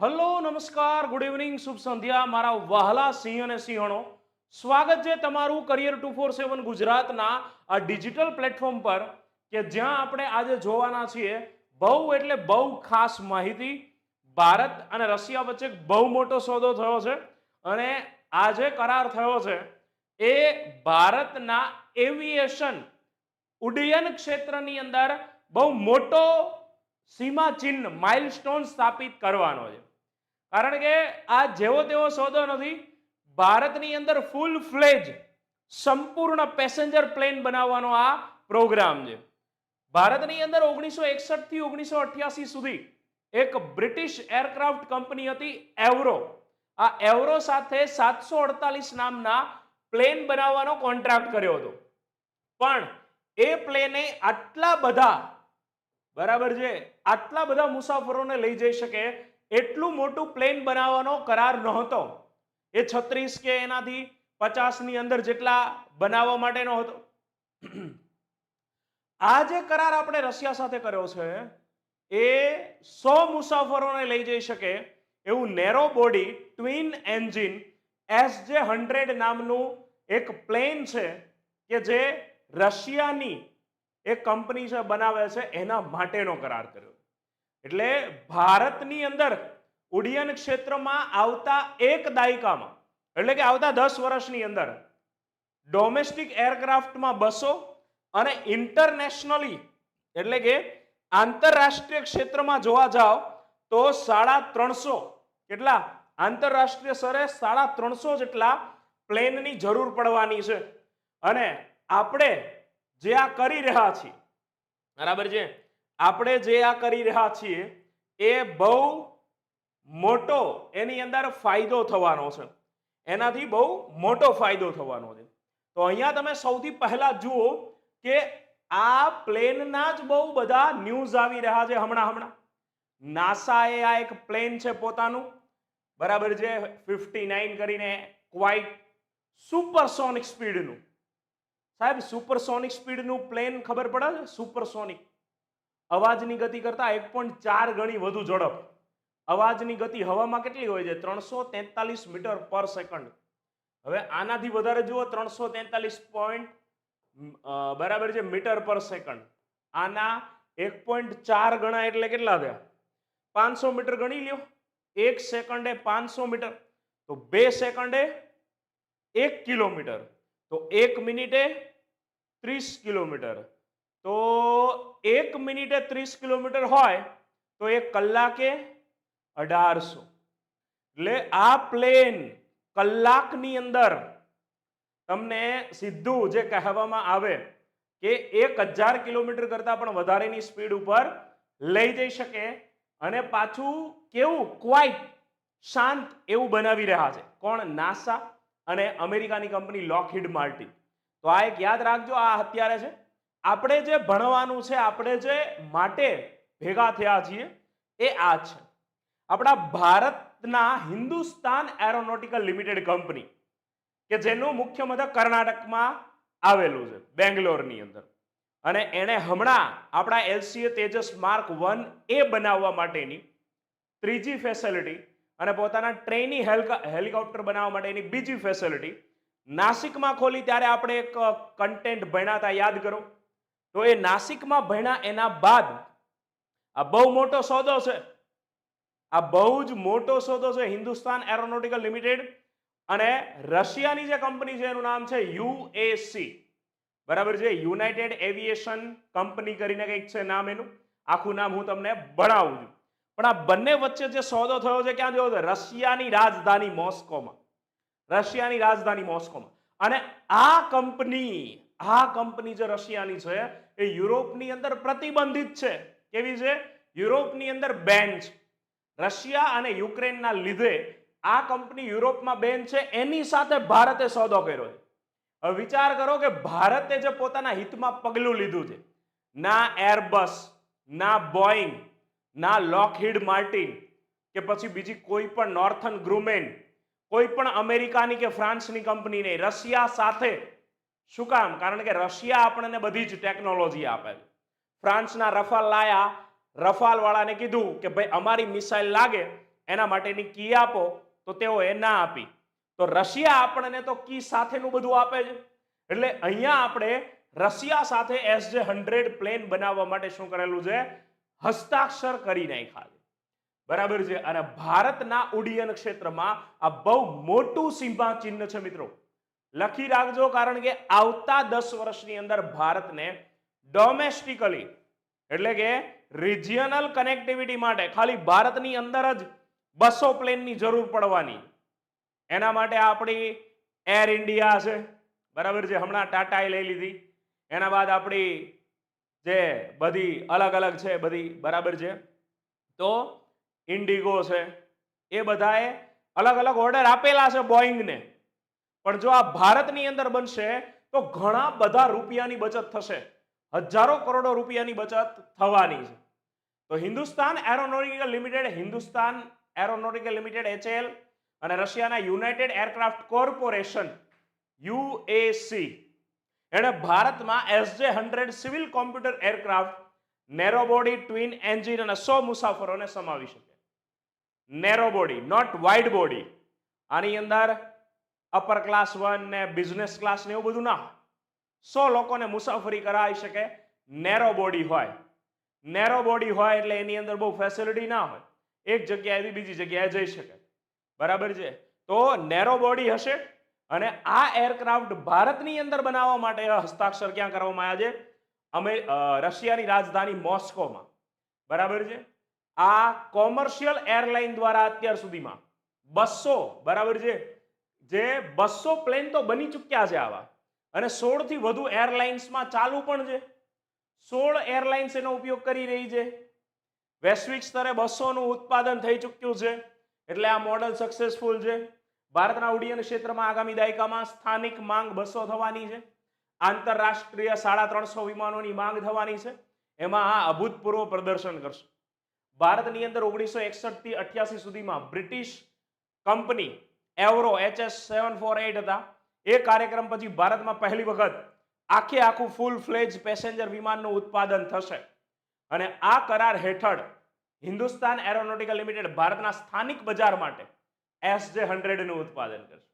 Hello, નમસ્કાર good evening શુભ સંધ્યા. મારા વહાલા સિંહ અને સિંહણો, સ્વાગત છે તમારું કરિયર ટુ ફોર સેવન ગુજરાતના આ ડિજિટલ પ્લેટફોર્મ પર કે જ્યાં આપણે આજે જોવાના છીએ બહુ એટલે બહુ ખાસ માહિતી. ભારત અને રશિયા વચ્ચે બહુ મોટો સોદો થયો છે અને આ જે કરાર થયો છે એ ભારતના એવિએશન ઉડ્ડયન ક્ષેત્રની અંદર બહુ મોટો સીમા ચિહ્ન માઇલસ્ટોન સ્થાપિત કરવાનો છે. કારણ કે આ જેવો તેવો સોદો નથી, ભારતની અંદર ફૂલ ફ્લેજ સંપૂર્ણ પેસેન્જર પ્લેન બનાવવાનો આ પ્રોગ્રામ છે. ભારતની અંદર ઓગણીસો એકસઠથી ઓગણીસો અઠ્યાસી સુધી એક બ્રિટિશ એરક્રાફ્ટ કંપની હતી એવરો આ એવરો સાથે સાતસો અડતાલીસ નામના પ્લેન બનાવવાનો કોન્ટ્રાક્ટ કર્યો હતો. પણ એ પ્લેને આટલા બધા, બરાબર છે? આટલા બધા મુસાફરોને લઈ જઈ શકે એટલું મોટું પ્લેન બનાવવાનો કરાર નહોતો. એ છત્રીસ કે એનાથી પચાસની અંદર જેટલા બનાવવા માટેનો હતો. આ જે કરાર આપણે રશિયા સાથે કર્યો છે, એ સો મુસાફરોને લઈ જઈ શકે એવું narrow body twin engine S J hundred નામનું એક પ્લેન છે કે જે રશિયાની એક કંપની છે, બનાવે છે, એના માટેનો કરાર કર્યો. એટલે ભારતની અંદર ઉડ્ડયન ક્ષેત્રમાં આવતા એક દાયકામાં, એટલે કે આવતા દસ વર્ષની અંદર ડોમેસ્ટિક એરક્રાફ્ટમાં બસો અને ઇન્ટરનેશનલી એટલે કે આંતરરાષ્ટ્રીય ક્ષેત્રમાં જોવા જાઓ તો સાડા ત્રણસો કેટલા? આંતરરાષ્ટ્રીય સ્તરે સાડા ત્રણસો જેટલા પ્લેનની જરૂર પડવાની છે. અને આપણે જે આ કરી રહ્યા છીએ, બરાબર છે? આપણે જે આ કરી રહ્યા છીએ, એ બહુ મોટો, એની અંદર ફાયદો થવાનો છે. એનાથી બહુ મોટો ફાયદો થવાનો છે. તો અહીંયા તમે સૌથી પહેલા જુઓ કે આ પ્લેનના જ બહુ બધા ન્યૂઝ આવી રહ્યા છે હમણાં હમણાં. નાસાએ આ એક પ્લેન છે પોતાનું. બરાબર છે? ફિફ્ટી નાઇન કરીને ક્વાઇટ સુપરસોનિક સ્પીડનું. સાહેબ, સુપરસોનિક સ્પીડનું પ્લેન ખબર પડે છે? સુપરસોનિક. અવાજની ગતિ કરતા એક પોઈન્ટ ચાર ગણી વધુ ઝડપ. અવાજની ગતિ હવામાં કેટલી હોય છે? ત્રણસો તેતાલીસ મીટર પર સેકન્ડ. હવે આનાથી વધારે જુઓ, ત્રણસો તેતાલીસ પોઈન્ટ બરાબર છે, મીટર પર સેકન્ડ. આના એક પોઈન્ટ ચાર ગણા એટલે કેટલા થયા? પાંચસો મીટર ગણી લ્યો. એક સેકન્ડે પાંચસો મીટર. તો બે સેકન્ડે એક કિલોમીટર. તો એક મિનિટે ત્રીસ કિલોમીટર. તો એક મિનિટે ત્રીસ કિલોમીટર હોય તો એ કલાકે અઢારસો. એટલે આ પ્લેન કલાકની અંદર તમને સીધું જે કહેવામાં આવે કે એક હજાર કિલોમીટર કરતાં પણ વધારેની સ્પીડ ઉપર લઈ જઈ શકે અને પાછું કેવું ક્વાઇટ શાંત એવું બનાવી રહ્યા છે. કોણ? નાસા અને અમેરિકાની કંપની લોકહિડ માર્ટિન તો આ એક યાદ રાખજો, આ અત્યારે છે. આપણે જે ભણવાનું છે, આપણે જે માટે ભેગા થયા છીએ, એ આ છે. આપણા ભારતના હિન્દુસ્તાન એરોનોટિકલ લિમિટેડ કંપની, કે જેનું મુખ્ય મથક કર્ણાટકમાં આવેલું છે, બેંગ્લોરની અંદર. અને એણે હમણાં આપણા LCA Tejas mark one A બનાવવા માટેની ત્રીજી ફેસિલિટી અને પોતાના ટ્રેની હેલિકોપ્ટર બનાવવા માટેની બીજી ફેસિલિટી નાસિકમાં ખોલી. ત્યારે આપણે એક કન્ટેન્ટ ભણ્યા હતા, યાદ કરો. તો એ નાસિકમાં ભણ્યા એના બાદ આ બહુ મોટો સોદો છે. આ બહુ જ મોટો સોદો છે હિન્દુસ્તાન એરોનોટિકલ લિમિટેડ અને રશિયાની જે કંપની છે એનું નામ છે યુએસી બરાબર છે? યુનાઇટેડ એવિએશન કંપની કરીને કંઈક છે નામ એનું. આખું નામ હું તમને ભણાવું છું. પણ આ બંને વચ્ચે જે સોદો થયો છે ક્યાં થયો છે? રશિયાની રાજધાની મોસ્કોમાં. રશિયાની રાજધાની મોસ્કોમાં. અને આ કંપની આ કંપની જે રશિયાની છે, એ યુરોપની અંદર પ્રતિબંધિત છે. કેવી છે? યુરોપની અંદર બેન છે. રશિયા અને યુક્રેનના લીધે આ કંપની યુરોપમાં બેન છે, એની સાથે ભારતે સોદો કર્યો છે. હવે વિચાર કરો કે ભારતે જે પોતાના હિતમાં પગલું લીધું છે, ના એરબસ, ના બોઈંગ, ના લોકહીડ માર્ટિન, કે પછી બીજી કોઈ પણ નોર્થન ગ્રુમેન, કોઈ પણ અમેરિકાની કે ફ્રાન્સની કંપની નહીં રશિયા સાથે શું કામ? કારણ કે રશિયા આપણને બધી જ ટેકનોલોજી આપે ફ્રાન્સના રફાલ લાયા રફાલ વાળાને કીધું કે ભાઈ, અમારી મિસાઇલ લાગે, એના માટેની કી આપો. તો તેઓએ ના આપી. તો રશિયા આપણને તો કી સાથેનું બધું આપે છે. એટલે અહીંયા આપણે રશિયા સાથે એસ જે હંડ્રેડ પ્લેન બનાવવા માટે શું કરેલું છે? હસ્તાક્ષર કરી નાખ્યા છે. બરાબર છે? અને ભારતના ઉડ્ડયન ક્ષેત્રમાં આ બહુ મોટું સિંહા ચિહ્ન છે મિત્રો. લખી રાખજો, કારણ કે આવતા દસ વર્ષની અંદર ભારતને ડોમેસ્ટિકલી એટલે કે રિજિયનલ કનેક્ટિવિટી માટે, ખાલી ભારતની અંદર જ બસો પ્લેનની જરૂર પડવાની. એના માટે આપણી એર ઇન્ડિયા છે, બરાબર છે, હમણાં ટાટાએ લઈ લીધી. એના બાદ આપણી જે બધી અલગ અલગ છે, બધી, બરાબર છે. તો ઇન્ડિગો છે, એ બધાએ અલગ અલગ ઓર્ડર આપેલા છે બોઈંગને પણ જો આ ભારતની અંદર બનશે, તો ઘણા બધા રૂપિયાની બચત થશે. હજારો કરોડો રૂપિયાની બચત થવાની છે. તો Hindustan aeronautical limited, Hindustan aeronautical limited, HAL અને રશિયાના યુનાઇટેડ એરક્રાફ્ટ કોર્પોરેશન, યુએસી. એણે ભારતમાં SJ hundred civil commuter aircraft, narrow body, twin engine અને સો મુસાફરોને સમાવી શકે. Narrow body, not wide body. આની અંદર અપર ક્લાસ વન ને બિઝનેસ ક્લાસ ને એવું બધું ના સો લોકોને મુસાફરી કરાવી શકે નેરો બોડી હોય. નેરો બોડી હોય એટલે એની અંદર બહુ ફેસિલિટી ના હોય. એક જગ્યાએથી બીજી જગ્યાએ જઈ શકે. બરાબર છે? તો નેરો બોડી હશે અને આ એરક્રાફ્ટ ભારતની અંદર બનાવવા માટે હસ્તાક્ષર ક્યાં કરવામાં આવ્યા છે? અમે રશિયાની રાજધાની મોસ્કોમાં. બરાબર છે? આ કોમર્શિયલ એરલાઇન દ્વારા અત્યાર સુધીમાં બસો, બરાબર છે? જે બસો પ્લેન તો બની ચૂક્યા છે આવા. અને સોળથી વધુ એરલાઇન્સમાં ચાલુ પણ છે. સોળ એરલાઇન્સ એનો ઉપયોગ કરી રહી છે. વૈશ્વિક સ્તરે બસોનું ઉત્પાદન થઈ ચૂક્યું છે. એટલે આ મોડલ સક્સેસફુલ છે. ભારતના ઉડ્ડયન ક્ષેત્રમાં આગામી દાયકામાં સ્થાનિક માંગ બસો થવાની છે. આંતરરાષ્ટ્રીય સાડા ત્રણસો વિમાનોની માંગ થવાની છે. એમાં આ અભૂતપૂર્વ પ્રદર્શન કરશે. ભારતની અંદર ઓગણીસો એકસઠથી અઠ્યાસી સુધીમાં British company Avro HS seven four eight હતા. એ કાર્યક્રમ પછી ભારતમાં પહેલી વખત આખે આખું ફૂલ ફ્લેજ પેસેન્જર વિમાનનું ઉત્પાદન થશે. અને આ કરાર હેઠળ હિન્દુસ્તાન એરોનોટિકલ લિમિટેડ ભારતના સ્થાનિક બજાર માટે એસ જે હંડ્રેડનું ઉત્પાદન કરશે.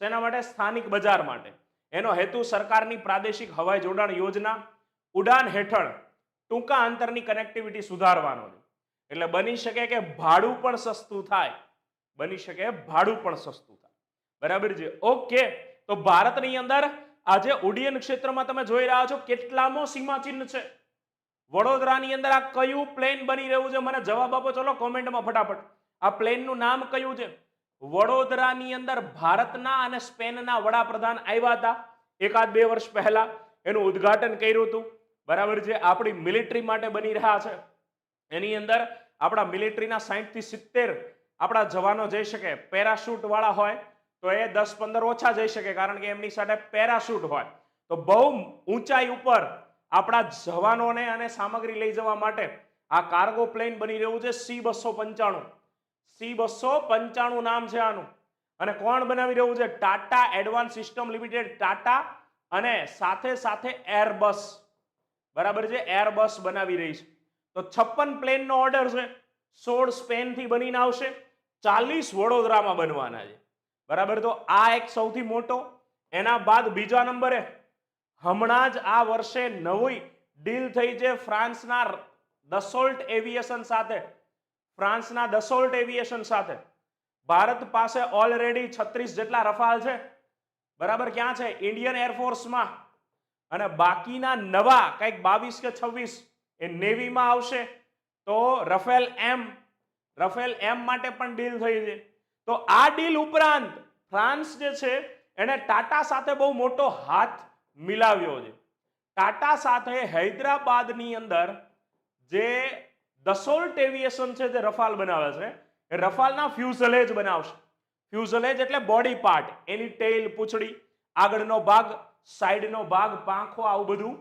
શેના માટે? સ્થાનિક બજાર માટે. એનો હેતુ સરકારની પ્રાદેશિક હવાઈ જોડાણ યોજના ઉડાન હેઠળ ટૂંકા અંતરની કનેક્ટિવિટી સુધારવાનો છે. એટલે બની શકે કે ભાડું પણ સસ્તું થાય. બની શકે, ભાડું પણ સસ્તું થાય. બરાબર છે? ઓકે, તો ભારતની અંદર આજે ઉડ્ડયન ક્ષેત્રમાં તમે જોઈ રહ્યા છો કેટલામો સીમાચિહ્ન છે. વડોદરાની અંદર આ કયું પ્લેન બની રહ્યું છે? મને જવાબ આપો, ચલો કોમેન્ટમાં ફટાફટ. આ પ્લેનનું નામ કયું છે? વડોદરાની અંદર ભારતના અને સ્પેનના વડાપ્રધાન આવ્યા હતા એકાદ બે વર્ષ પહેલા. એનું ઉદ્ઘાટન કર્યું હતું. બરાબર છે? આપણી મિલિટરી માટે બની રહ્યા છે. એની અંદર આપણા મિલિટરીના સાહીઠથી સિત્તેર આપણા જવાનો જઈ શકે, પેરાશૂટ વાળા હોય, તો એ દસ પંદર ઓછા જઈ શકે, કારણ કે એમની સાથે પેરાશૂટ હોય. તો બહુ ઊંચાઈ ઉપર આપણા જવાનોને અને સામગ્રી લઈ જવા માટે આ કાર્ગો પ્લેન બની રહ્યું છે સી બસો પંચાણું. સી બસો પંચાણું નામ છે આનું. અને કોણ બનાવી રહ્યું છે? Tata advance system limited Tata અને સાથે સાથે એરબસ. બરાબર છે? એરબસ બનાવી રહી છે. તો છપ્પન પ્લેનનો ઓર્ડર છે. સોળ સ્પેનથી બનીને આવશે. ચાલીસ વડોદરામાં બનવાના છે. બરાબર? તો આ એક સૌથી મોટો. એના બાદ બીજા નંબરે હમણાં જ આ વર્ષે નવી ડીલ થઈ છે ફ્રાન્સના દસોલ્ટ એવિએશન સાથે. ફ્રાન્સના દસોલ્ટ એવિએશન સાથે. ભારત પાસે ઓલરેડી છત્રીસ જેટલા રફાલ છે. બરાબર? ક્યાં છે? ઇન્ડિયન એરફોર્સમાં અને બાકીના નવા, કંઈક બાવીસ કે છવ્વીસ એ નેવીમાં આવશે. તો રફેલ એમ રફેલ એમ માટે પણ ડીલ થઈ છે. તો આ ડીલ ઉપરાંત ફ્રાન્સ જે છે એણે ટાટા સાથે બહુ મોટો હાથ મિલાવ્યો છે. ટાટા સાથે હૈદરાબાદની અંદર જે દસોલ્ટ એવિએશન છે જે રફાલ બનાવે છે, એ રફાલના ફ્યુઝલેજ બનાવશે. ફ્યુઝલેજ એટલે બોડી પાર્ટ, એની ટેલ પૂંછડી, આગળનો ભાગ, સાઈડનો ભાગ, પાંખો, આવું બધું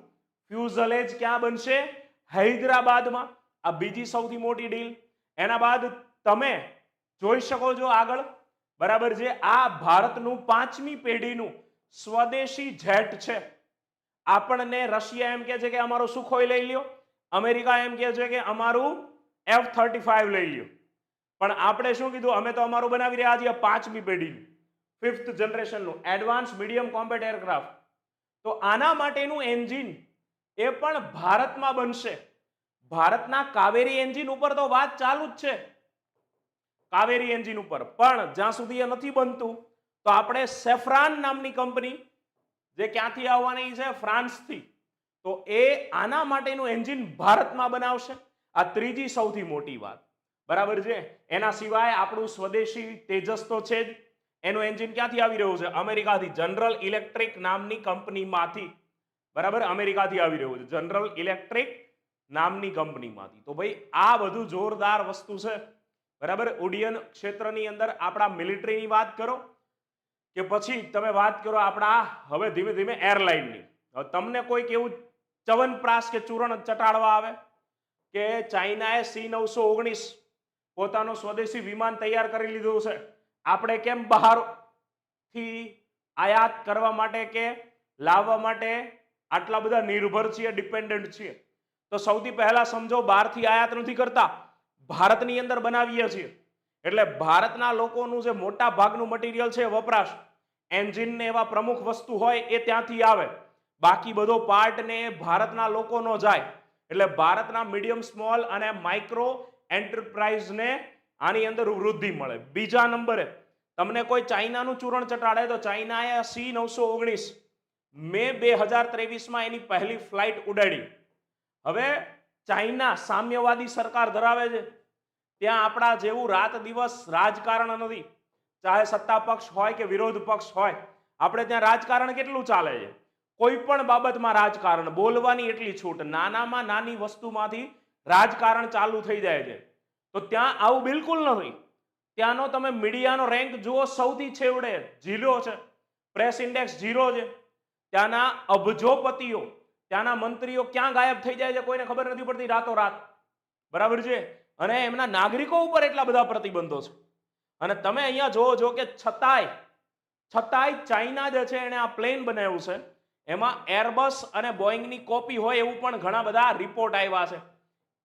ફ્યુઝલેજ ક્યાં બનશે? હૈદરાબાદમાં. આ બીજી સૌથી મોટી ડીલ એના બાદ તમે જોઈ શકો છો આગળ, બરાબર છે, આ ભારતનું પાંચમી પેઢીનું સ્વદેશી જેટ છે. આપણને રશિયા એમ કહે છે કે અમારો સુખોઈ લઈ લ્યો, અમેરિકા એમ કહે છે કે અમારું એફ થર્ટી ફાઈવ લઈ લ્યો. પણ આપણે શું કીધું? અમે તો અમારું બનાવી રહ્યા છીએ પાંચમી પેઢીનું ફિફ્થ જનરેશનનું એડવાન્સ મીડિયમ કોમ્બેટ એરક્રાફ્ટ તો આના માટેનું એન્જિન એ પણ ભારતમાં બનશે. ભારતના કાવેરી એન્જિન ઉપર તો વાત ચાલુ જ છે. કાવેરી એન્જિન ઉપર. પણ જ્યાં સુધી એ નથી બનતું, તો આપણે સેફ્રાન નામની કંપની, જે ક્યાંથી આવવાની છે, ફ્રાન્સથી. તો એ આના માટેનું એન્જિન ભારતમાં બનાવશે. આ ત્રીજી સૌથી મોટી વાત. બરાબર છે? એના સિવાય આપણું સ્વદેશી તેજસ તો છે જ. એનું એન્જિન ક્યાંથી આવી રહ્યું છે? અમેરિકાથી. જનરલ ઇલેક્ટ્રિક નામની કંપનીમાંથી. બરાબર? અમેરિકાથી આવી રહ્યું છે. જનરલ ઇલેક્ટ્રિક નામની કંપનીમાંથી. તો ભાઈ, આ બધું જોરદાર વસ્તુ છે. બરાબર? ઉડ્ડયન ક્ષેત્રની અંદર આપણા મિલિટરીની વાત કરો કે પછી તમે વાત કરો આપણા હવે ધીમે ધીમે એરલાઇનની. હવે તમને કોઈક એવું ચવનપ્રાસ કે ચૂરણ ચટાડવા આવે કે ચાઇનાએ સી નવસો ઓગણીસ પોતાનું સ્વદેશી વિમાન તૈયાર કરી લીધું છે. આપણે કેમ બહારથી આયાત કરવા માટે કે લાવવા માટે આટલા બધા નિર્ભર છીએ, ડિપેન્ડન્ટ છીએ? તો સૌથી પહેલા સમજો, બહારથી આયાત નથી કરતા. ભારતની અંદર બનાવીએ છીએ. એટલે ભારતના લોકોનું જે મોટા ભાગનું મટીરિયલ છે વપરાશ. એન્જિન ને એવા પ્રમુખ વસ્તુ હોય એ ત્યાંથી આવે. બાકી બધો પાર્ટ ને ભારતના લોકોનો જાય. એટલે ભારતના મીડિયમ સ્મોલ અને માઇક્રો એન્ટરપ્રાઇઝને આની અંદર વૃદ્ધિ મળે. બીજા નંબરે, તમને કોઈ ચાઇનાનું ચૂરણ ચટાડે તો ચાઇનાએ સી નવસો ઓગણીસ. મે બે હજાર ત્રેવીસમાં એની પહેલી ફ્લાઇટ ઉડાડી. હવે ચાઇના સામ્યવાદી સરકાર ધરાવે છે. ત્યાં આપણા જેવું રાત દિવસ રાજકારણ નથી. ચાહે સત્તા પક્ષ હોય કે વિરોધ પક્ષ હોય, આપણે ત્યાં રાજકારણ કેટલું ચાલે છે? કોઈ પણ બાબતમાં રાજકારણ, બોલવાની એટલી છૂટ, નાનામાં નાની વસ્તુમાંથી રાજકારણ ચાલુ થઈ જાય છે. તો ત્યાં આવું બિલકુલ નથી. ત્યાંનો તમે મીડિયાનો રેન્ક જુઓ, સૌથી છેવડે ઝીરો છે. પ્રેસ ઇન્ડેક્સ ઝીરો છે. ત્યાંના અબજોપતિઓ ત્યાંના મંત્રીઓ ક્યાં ગાયબ થઈ જાય છે કોઈને ખબર નથી પડતી રાતો રાત બરાબર છે? અને એમના નાગરિકો ઉપર એટલા બધા પ્રતિબંધો છે. અને તમે અહીંયા જોવો છો કે છતાંય છતાંય ચાઇના જે છે એણે આ પ્લેન બનાવ્યું છે. એમાં એરબસ અને બોઈંગની કોપી હોય એવું પણ ઘણા બધા રિપોર્ટ આવ્યા છે.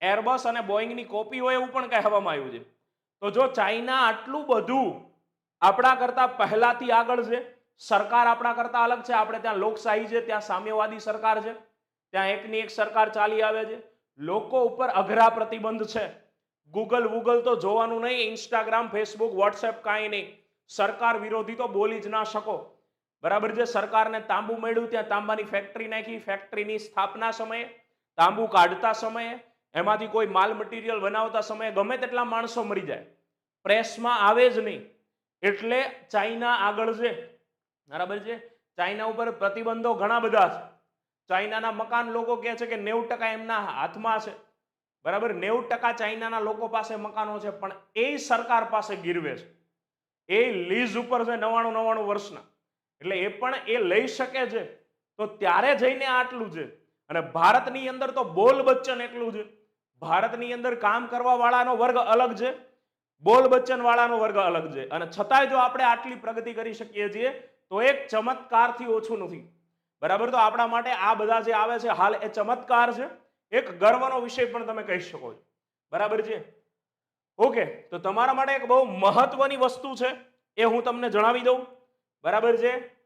એરબસ અને બોઈંગની કોપી હોય એવું પણ કહેવામાં આવ્યું છે. તો જો ચાઇના આટલું બધું આપણા કરતાં પહેલાથી આગળ છે, સરકાર આપણા કરતાં અલગ છે, આપણે ત્યાં લોકશાહી છે, ત્યાં સામ્યવાદી સરકાર છે ત્યાં એકની એક સરકાર ચાલી આવે છે. લોકો ઉપર અઘરા પ્રતિબંધ છે. ગૂગલ વૂગલ તો જોવાનું નહીં ઇન્સ્ટાગ્રામ ફેસબુક વોટ્સએપ કાંઈ નહીં. સરકાર વિરોધી તો બોલી જ ના શકો. બરાબર છે? સરકારને તાંબુ મળ્યું ત્યાં તાંબાની ફેક્ટરી નાખી. ફેક્ટરીની સ્થાપના સમયે, તાંબુ કાઢતા સમયે, એમાંથી કોઈ માલ મટીરિયલ બનાવતા સમયે ગમે તેટલા માણસો મરી જાય. પ્રેસમાં આવે જ નહીં. એટલે ચાઇના આગળ છે. બરાબર છે? ચાઇના ઉપર પ્રતિબંધો ઘણા બધા છે. ચાઇનાના મકાન લોકો કહે છે કે નેવું ટકા એમના હાથમાં છે. બરાબર? નેવું ટકા ચાઇનાના લોકો પાસે મકાનો છે, પણ એ સરકાર પાસે ગીરવે છે. એ લીઝ ઉપર છે નવાણું નવાણું વર્ષના. એટલે એ પણ એ લઈ શકે છે. તો ત્યારે જઈને આટલું છે. અને ભારતની અંદર તો બોલ બચ્ચન એટલું છે. ભારતની અંદર કામ કરવા વાળાનો વર્ગ અલગ છે. બોલ બચ્ચન વાળાનો વર્ગ અલગ છે. અને છતાંય જો આપણે આટલી પ્રગતિ કરી શકીએ છીએ, તો એક ચમત્કારથી ઓછું નથી. બરાબર? તો આપણા માટે આ બધા જે આવે છે, હાલ એ ચમત્કાર છે. એક ગર્વનો વિષય પણ તમે કહી શકો છો. બરાબર છે? ઓકે, તો તમારા માટે એક બહુ મહત્વની વસ્તુ છે, એ હું તમને જણાવી દઉં. બરાબર છે?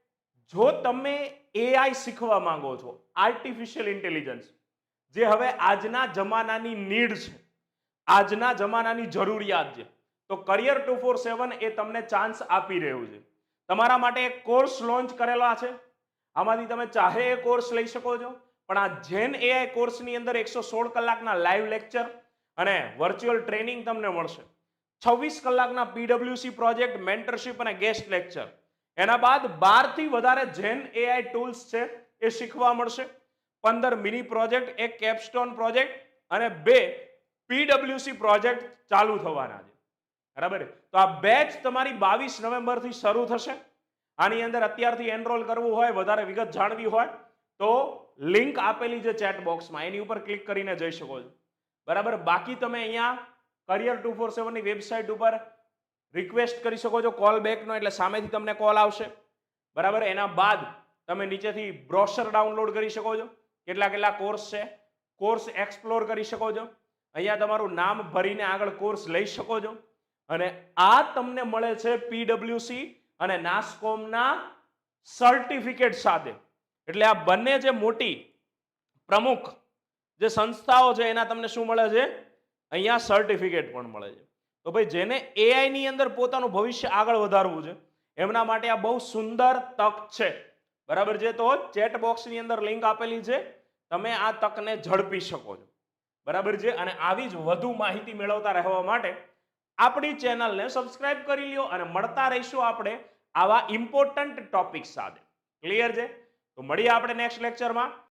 જો તમે એઆઈ શીખવા માંગો છો આર્ટિફિશિયલ ઇન્ટેલિજન્સ જે હવે આજના જમાનાની નીડ છે, આજના જમાનાની જરૂરિયાત છે, તો કરિયર ટુ ફોર સેવન એ તમને ચાન્સ આપી રહ્યું છે. તમારા માટે એક કોર્સ લોન્ચ કરેલા છે. આમાંથી તમે ચાહે એ કોર્સ લઈ શકો છો. પણ આ જેન એઆઈ કોર્સની અંદર એકસો સોળ કલાકના લાઈવ લેક્ચર અને વર્ચ્યુઅલ ટ્રેનિંગ તમને મળશે. છવ્વીસ કલાકના પીડબ્લ્યુસી પ્રોજેક્ટ મેન્ટરશિપ અને ગેસ્ટ લેક્ચર એના બાદ બારથી વધારે જેન એઆઈ ટૂલ્સ છે એ શીખવા મળશે. પંદર મિની પ્રોજેક્ટ એક કેપસ્ટોન પ્રોજેક્ટ અને બે પીડબ્લ્યુસી પ્રોજેક્ટ ચાલુ થવાના છે. બરાબર? તો આ બેચ તમારી બાવીસ નવેમ્બરથી શરૂ થશે. આની અંદર અત્યારથી એનરોલ કરવું હોય, વધારે વિગત જાણવી હોય, તો લિંક આપેલી જે ચેટ બોક્સમાં એની ઉપર ક્લિક કરીને જઈ શકો છો. બરાબર? બાકી તમે અહીંયા કરિયર ટુ ફોર સેવનની વેબસાઇટ ઉપર રિક્વેસ્ટ કરી શકો છો કોલ બેકનો એટલે સામેથી તમને કોલ આવશે. બરાબર? એના બાદ તમે નીચેથી બ્રોશર ડાઉનલોડ કરી શકો છો. કેટલા કેટલા કોર્સ છે? કોર્સ એક્સપ્લોર કરી શકો છો. અહીંયા તમારું નામ ભરીને આગળ કોર્સ લઈ શકો છો. અને આ તમને મળે છે પીડબ્લ્યુસી અને નાસ્કોમના સર્ટિફિકેટ સાથે. એટલે આ બંને જે મોટી પ્રમુખ જે સંસ્થાઓ છે, એના તમને શું મળે છે? અહીંયા સર્ટિફિકેટ પણ મળે છે. તો ભાઈ, જેને એઆઈની અંદર પોતાનું ભવિષ્ય આગળ વધારવું છે, એમના માટે આ બહુ સુંદર તક છે. બરાબર છે? તો ચેટ બોક્સની અંદર લિંક આપેલી છે. તમે આ તકને ઝડપી શકો છો. બરાબર છે? અને આવી જ વધુ માહિતી મેળવતા રહેવા માટે આપણી ચેનલને સબસ્ક્રાઇબ કરી લ્યો અને મળતા રહીશું આપણે આવા ઇમ્પોર્ટન્ટ ટોપિક સાથે. ક્લિયર છે? તો મળીએ આપણે નેક્સ્ટ લેક્ચરમાં